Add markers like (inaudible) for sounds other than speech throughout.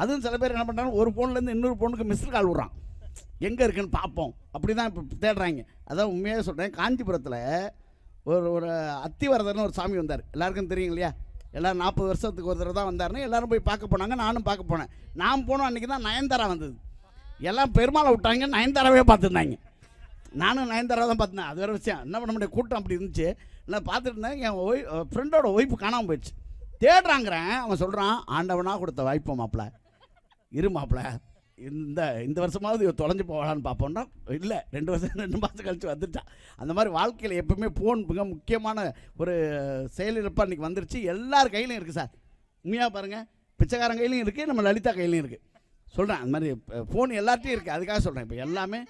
அதுவும் சில பேர் என்ன பண்ணுறாங்க ஒரு ஃபோன்லேருந்து இன்னொரு ஃபோனுக்கு மிஸ்டு கால் விட்றான். எங்கே இருக்குன்னு பார்ப்போம். அப்படி தான் இப்போ தேடுறாங்க. அதான் உண்மையாக சொல்கிறேன் காஞ்சிபுரத்தில் ஒரு ஒரு அத்திவரதர்னு ஒரு சாமி வந்தார். எல்லாருக்கும் தெரியும் இல்லையா? எல்லோரும் நாற்பது வருஷத்துக்கு ஒரு தடவை தான் வந்தாருன்னு எல்லோரும் போய் பார்க்க போனாங்க நானும் பார்க்க போனேன். நான் போனோம் அன்றைக்கி தான் நயன்தாரா வந்தது. எல்லாம் பெருமாளை விட்டாங்க நயன்தாராவே பார்த்துருந்தாங்க. நானும் நயன்தாரா தான் பார்த்தேன் அது வேறு விஷயம். என்ன பண்ண முடியும்? கூட்டம் அப்படி இருந்துச்சு. நான் பார்த்துட்டு இருந்தேன் என் ஒய் ஃப்ரெண்டோட ஒய்ஃபு காணாமல் போயிடுச்சு. தேடுறாங்கிறேன் அவன் சொல்கிறான் ஆண்டவனாக கொடுத்த வாய்ப்பு மாப்பிள்ள இரு மாப்பிள்ள இந்த இந்த வருஷமாவது இவன் தொலைஞ்சு போகலான்னு பார்ப்போம்னா இல்லை ரெண்டு வருஷம் (laughs) ரெண்டு மாதம் கழித்து வந்துட்டான் அந்த மாதிரி வாழ்க்கையில் எப்பவுமே ஃபோன் மிக முக்கியமான ஒரு செயலிழப்பாக இன்றைக்கி வந்துருச்சு. எல்லார் கையிலையும் இருக்குது சார். உண்மையாக பாருங்கள் பிச்சைக்காரன் கையிலையும் இருக்குது நம்ம லலிதா கையிலையும் இருக்குது சொல்கிறேன் அந்த மாதிரி ஃபோன் எல்லார்ட்டையும் இருக்குது அதுக்காக சொல்கிறேன் இப்போ எல்லாமே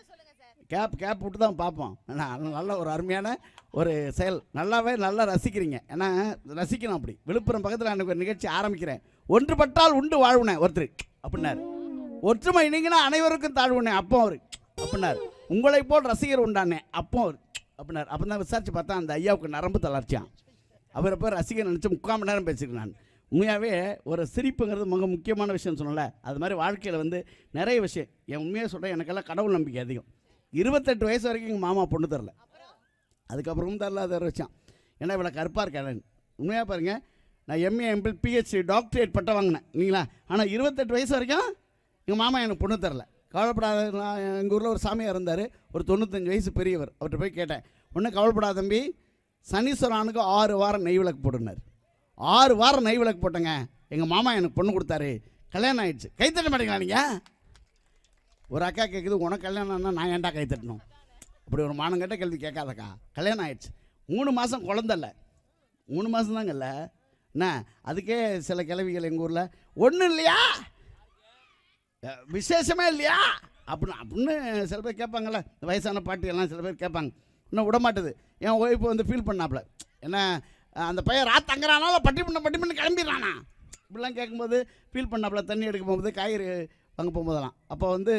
கேப் கேப் விட்டு தான் பார்ப்போம். ஆனால் நல்ல ஒரு அருமையான ஒரு செயல். நல்லாவே நல்லா ரசிக்கிறீங்க. ஏன்னா ரசிக்கணும் அப்படி. விழுப்புரம் பக்கத்தில் எனக்கு ஒரு நிகழ்ச்சி ஆரம்பிக்கிறேன். ஒன்றுபட்டால் உண்டு வாழ்வுனேன் ஒருத்தர். அப்படின்னாரு. ஒற்றுமை இணைங்கன்னா அனைவருக்கும் தாழ்வுனே அப்போ அவர். அப்படின்னாரு. உங்களை போல் ரசிகர் உண்டானே அப்போ அவர். அப்படின்னாரு. அப்போ தான் விசாரித்து பார்த்தா அந்த ஐயாவுக்கு நரம்பு தளர்ச்சியான் அவரை போய் ரசிகர் நினச்சி முக்கால் மணி நேரம் பேசிக்கிறேன் நான். உண்மையாகவே ஒரு சிரிப்புங்கிறது மிக முக்கியமான விஷயம்னு சொன்னல அது மாதிரி வாழ்க்கையில் வந்து நிறைய விஷயம். என் உண்மையாக சொல்கிறேன் எனக்கெல்லாம் கடவுள் நம்பிக்கை அதிகம். இருபத்தெட்டு வயசு வரைக்கும் எங்கள் மாமா பொண்ணு தரல. அதுக்கப்புறமும் தரல அதை வச்சான். ஏன்னா இவ்வளோ கருப்பாக இருக்கேன் உண்மையாக பாருங்கள் நான் எம்ஏ எம்பிள் பிஹெச்டி டாக்டரேட் பட்டம் வாங்கினேன் இல்லைங்களா? ஆனால் இருபத்தெட்டு வயசு வரைக்கும் எங்கள் மாமா எனக்கு பொண்ணு தரல. கவலைப்படாத நான் எங்கள் ஊரில் ஒரு சாமியார் இருந்தார். ஒரு தொண்ணூத்தஞ்சு வயசு பெரியவர். அவர்கிட்ட போய் கேட்டேன். ஒன்றும் கவலைப்படாத தம்பி சனீஸ்வரானுக்கு ஆறு வாரம் நெய் விளக்கு போட்டுனார் ஆறு வாரம் நெய் விளக்கு போட்டேங்க. எங்கள் மாமா எனக்கு பொண்ணு கொடுத்தாரு. கல்யாணம் ஆயிடுச்சு. கைத்தட்ட மாட்டேங்களா நீங்கள் ஒரு அக்கா கேட்குது உனக்கு கல்யாணம்னா நான் ஏன்டா கை தட்டணும்? அப்படி ஒரு மானங்கட்ட கேள்வி கேட்காதக்கா. கல்யாணம் ஆயிடுச்சு. மூணு மாதம் குழந்தல்ல மூணு மாதம் தாங்கல்ல என்ன? அதுக்கே சில கிழவிகள் எங்கள் ஊரில் ஒன்றும் இல்லையா? விசேஷமே இல்லையா? அப்படின்னு அப்படின்னு சில பேர் கேட்பாங்கல்ல. இந்த வயசான பாட்டு எல்லாம் சில பேர் கேட்பாங்க. இன்னும் விட மாட்டுது. என் ஒய்ஃப் வந்து ஃபீல் பண்ணாப்புல என்ன? அந்த பையன் ராத் தங்குறானால பட்டி பண்ண பட்டி பண்ணி கிளம்பிடுறானா? இப்படிலாம் கேட்கும்போது ஃபீல் பண்ணாப்புல தண்ணி எடுக்க போகும்போது காய்கறி அங்கே போகும்போதெல்லாம். அப்போ வந்து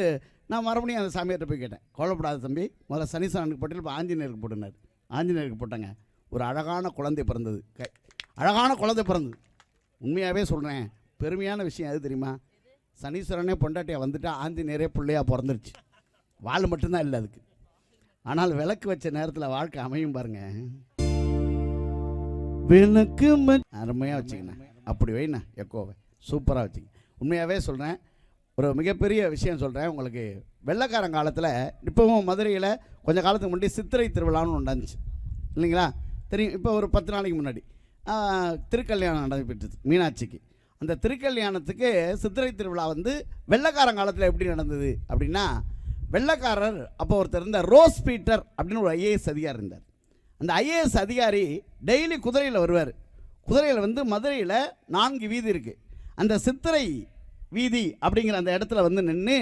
நான் மறுபடியும் அந்த சாமியார்கிட்ட போய் கேட்டேன். கோலப்படாத தம்பி முதல்ல சனீஸ்வரனுக்கு போட்டு இப்போ ஆஞ்சநேயருக்கு போட்டுனார் ஆஞ்சநேயருக்கு போட்டாங்க. ஒரு அழகான குழந்தை பிறந்தது. கை அழகான குழந்தை பிறந்தது. உண்மையாகவே சொல்கிறேன் பெருமையான விஷயம் அது தெரியுமா? சனீஸ்வரனே பொண்டாட்டியாக வந்துட்டா ஆஞ்சநேயரே பிள்ளையாக பிறந்துருச்சு. வாழ் மட்டும்தான் இல்லை அதுக்கு. ஆனால் விளக்கு வச்ச நேரத்தில் வாழ்க்கை அமையும் பாருங்க. விளக்கு அருமையாக வச்சுக்கண்ணே அப்படி வைண்ணா எக்கோவை. சூப்பராக வச்சுங்க உண்மையாகவே சொல்கிறேன் ஒரு மிகப்பெரிய விஷயம் சொல்கிறேன் உங்களுக்கு வெள்ளக்காரன் காலத்தில் இப்போவும் மதுரையில் கொஞ்சம் காலத்துக்கு முன்னாடி சித்திரை திருவிழான்னு ஒன்று நடந்துச்சு. இல்லைங்களா? தெரியும். இப்போ ஒரு பத்து நாளைக்கு முன்னாடி. திருக்கல்யாணம் நடைபெற்றது மீனாட்சிக்கு. அந்த திருக்கல்யாணத்துக்கு சித்திரை திருவிழா வந்து வெள்ளைக்காரன் காலத்தில் எப்படி நடந்தது அப்படின்னா வெள்ளைக்காரர் அப்போ ஒருத்தர் இருந்தார் ரோஸ் பீட்டர் அப்படின்னு ஒரு ஐஏஎஸ் அதிகாரி இருந்தார். அந்த ஐஏஎஸ் அதிகாரி டெய்லி குதிரையில் வருவார். குதிரையில் வந்து மதுரையில் நான்கு வீதி இருக்குது அந்த சித்திரை வீதி அப்படிங்கிற அந்த இடத்துல வந்து நின்று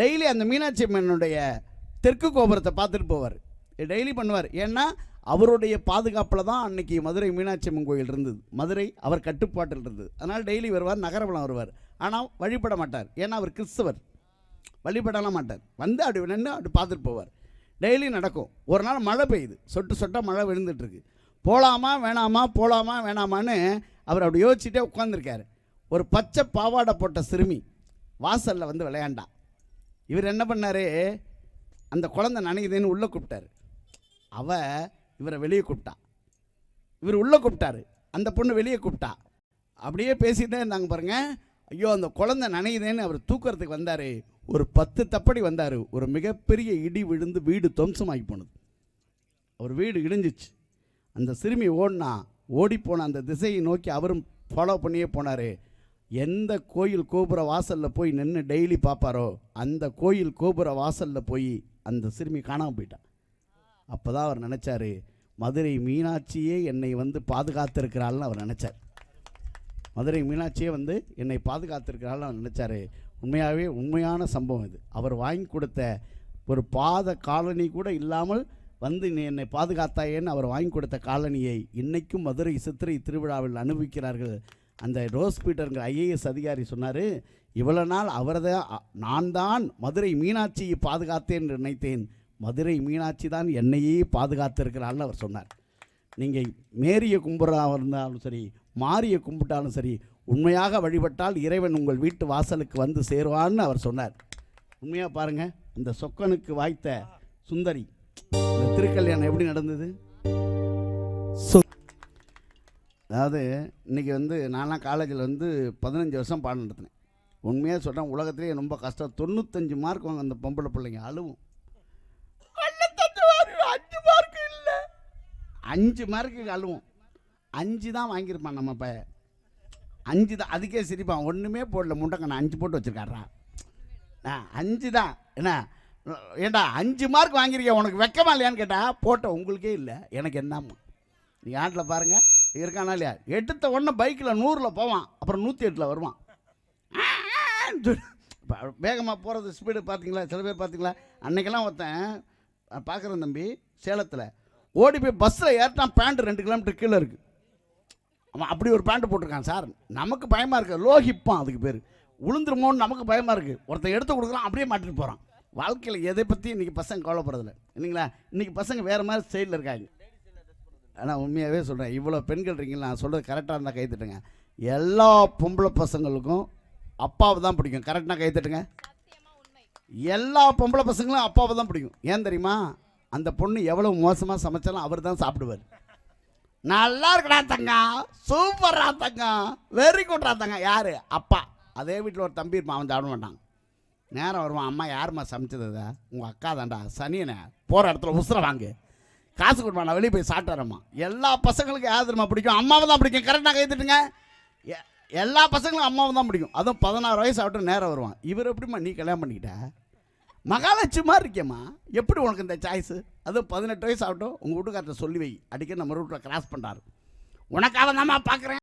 டெய்லி அந்த மீனாட்சி அம்மனுடைய தெற்கு கோபுரத்தை பார்த்துட்டு போவார். டெய்லி பண்ணுவார். ஏன்னா அவருடைய பாதுகாப்பில் தான் அன்னைக்கு மதுரை மீனாட்சி அம்மன் கோயில் இருந்தது. மதுரை அவர் கட்டுப்பாட்டில் இருந்தது. அதனால் டெய்லி வருவார் நகரவளம் வருவார். ஆனால் வழிபட மாட்டார். ஏன்னா அவர் கிறிஸ்தவர். வழிபடலாம் மாட்டார். வந்து அப்படி நின்று அப்படி பார்த்துட்டு போவார். டெய்லி நடக்கும். ஒரு நாள் மழை பெய்யுது. சொட்டு சொட்டாக மழை விழுந்துட்டுருக்கு போகலாமா வேணாமா போகலாமா வேணாமான்னு அவர் அப்படி யோசிச்சுட்டே உட்காந்துருக்காரு ஒரு பச்சை பாவாடை போட்ட சிறுமி வாசலில் வந்து விளையாண்டா. இவர் என்ன பண்ணார்? அந்த குழந்தை நனையுதுன்னு உள்ளே கூப்பிட்டாரு. அவ இவரை வெளியே கூப்பிட்டா. இவர் உள்ளே கூப்பிட்டாரு. அந்த பொண்ணு வெளியே கூப்பிட்டா. அப்படியே பேசிகிட்டே இருந்தாங்க பாருங்க. ஐயோ அந்த குழந்தை நனையுதேன்னு அவர் தூக்கிறதுக்கு வந்தார். ஒரு பத்து தப்படி வந்தார். ஒரு மிகப்பெரிய இடி விழுந்து வீடு துவம்சமாகி போனது. அவர் வீடு இடிஞ்சிச்சு. அந்த சிறுமி ஓடினா ஓடிப்போன அந்த திசையை நோக்கி அவரும் ஃபாலோ பண்ணியே போனார். எந்த கோயில் கோபுர வாசலில் போய் நின்று டெய்லி பார்ப்பாரோ அந்த கோயில் கோபுர வாசலில் போய் அந்த சிறுமி காணாமல் போயிட்டான் அப்போ தான் அவர் நினச்சாரு மதுரை மீனாட்சியே என்னை வந்து பாதுகாத்திருக்கிறாள்னு அவர் நினச்சார். மதுரை மீனாட்சியே வந்து என்னை பாதுகாத்திருக்கிறாள்னு அவர் நினச்சாரு. உண்மையாகவே உண்மையான சம்பவம் இது. அவர் வாங்கி கொடுத்த ஒரு பாத காலனி கூட இல்லாமல் வந்து நீ என்னை பாதுகாத்தாயேன்னு அவர் வாங்கி கொடுத்த காலனியை இன்றைக்கும் மதுரை சித்திரை திருவிழாவில் அனுபவிக்கிறார்கள் அந்த ரோஸ் பீட்டருங்கிற ஐஏஎஸ் அதிகாரி சொன்னார் இவ்வளோ நாள் அவர்தான் நான் தான் மதுரை மீனாட்சியை பாதுகாத்தேன் என்று நினைத்தேன். மதுரை மீனாட்சி தான் என்னையே பாதுகாத்திருக்கிறாள்னு அவர் சொன்னார். நீங்கள் மேரியை கும்பிட்றா இருந்தாலும் சரி மாரியை கும்பிட்டாலும் சரி உண்மையாக வழிபட்டால் இறைவன் உங்கள் வீட்டு வாசலுக்கு வந்து சேருவான்னு அவர் சொன்னார். உண்மையாக பாருங்கள் இந்த சொக்கனுக்கு வாய்த்த சுந்தரி இந்த திருக்கல்யாணம் எப்படி நடந்தது? அதாவது இன்னைக்கு வந்து நான்லாம் காலேஜில் வந்து பதினஞ்சு வருஷம் பாடம் நடத்தினேன். உண்மையாக சொல்கிறேன் உலகத்திலேயே ரொம்ப கஷ்டம். தொண்ணூத்தஞ்சு மார்க் வாங்க அந்த பொம்பளை பிள்ளைங்க அழுவும். அஞ்சு மார்க் இல்லை. அஞ்சு மார்க்குக்கு அழுவும். அஞ்சு தான் வாங்கியிருப்பான் நம்ம பையன். அஞ்சு தான் அதுக்கே சிரிப்பான். ஒன்றுமே போடல முண்டக்கண்ணா அஞ்சு போட்டு வச்சுருக்காரா ஆ அஞ்சு தான். என்ன? ஏண்டா அஞ்சு மார்க் வாங்கியிருக்கேன் உனக்கு வெக்கமா இல்லையான்னு கேட்டால் போட்ட உங்களுக்கே இல்லை. எனக்கு என்னம்மா நீ ஆட்டில் பாருங்கள் இருக்கானா இல்லையா? எடுத்த உடனே பைக்கில் நூறில் போவான். அப்புறம் நூற்றி எட்டில் வருவான் வேகமாக போகிறது ஸ்பீடு பார்த்தீங்களா? சில பேர் பார்த்தீங்களா? அன்னைக்கெல்லாம் ஒருத்தன் பார்க்குறேன் தம்பி சேலத்தில். ஓடி போய் பஸ்ஸில் ஏற்றான் பேண்ட்டு ரெண்டு கிலோமீட்டர் கீழே இருக்குது அவன் அப்படி ஒரு பேண்ட் போட்டிருக்கான் சார். நமக்கு பயமாக இருக்குது லோகிப்பான் அதுக்கு பேர். உளுந்துருமோன்னு நமக்கு பயமாக இருக்குது ஒருத்தன் எடுத்து கொடுக்குறான் அப்படியே மாட்டிட்டு போகிறான் வாழ்க்கையில் எதை பற்றி இன்றைக்கி பசங்க கவலைப்படுறதில்ல. இல்லைங்களா? இன்றைக்கி பசங்க வேறு மாதிரி ஸ்டைலில் இருக்காங்க. ஆனால் உண்மையாகவே சொல்கிறேன் இவ்வளோ பெண்கள் இருக்கீங்களா நான் சொல்கிறது கரெக்டாக இருந்தால் கைத்துட்டுங்க எல்லா பொம்பளை பசங்களுக்கும் அப்பாவை தான் பிடிக்கும். கரெக்டாக கைத்துட்டுங்க எல்லா பொம்பளை பசங்களும் அப்பாவை தான் பிடிக்கும். ஏன் தெரியுமா? அந்த பொண்ணு எவ்வளோ மோசமாக சமைச்சாலும் அவர் தான் சாப்பிடுவார். நல்லா இருக்கடா தங்கம் சூப்பரா தங்கம் வெரி குட்ரா தங்கம் யார்? அப்பா. அதே வீட்டில் ஒரு தம்பி இருப்பான் அவன் சாப்பிட மாட்டான். நேரம் வருவான் அம்மா யாரும்மா சமைச்சது உங்கள் அக்கா தான்டா சனியனை. போகிற இடத்துல உசுரை வாங்கு. காசு கொடுப்பா நான் வெளியே போய் சாப்பிட்டுறேம்மா எல்லா பசங்களுக்கும் யார் தெரியுமா பிடிக்கும்? அம்மாவை தான் பிடிக்கும். கரெக்டாக கைத்துட்டுங்க எ- எல்லா பசங்களும் அம்மாவை தான் பிடிக்கும். அதுவும் பதினாறு வயசு ஆகட்டும் நேரம் வருவான். இவர் எப்படிம்மா நீ கல்யாணம் பண்ணிக்கிட்ட? மகாலட்சுமா இருக்கேம்மா. எப்படி உனக்கு இந்த சாய்ஸு அதுவும் பதினெட்டு வயசு ஆகட்டும் உங்கள் வீட்டுக்கார்ட்ட சொல்லி வை. அடிக்கடி நம்ம ரூட்டில் கிராஸ் பண்ணுறாரு உனக்காக தான்மா பார்க்குறேன்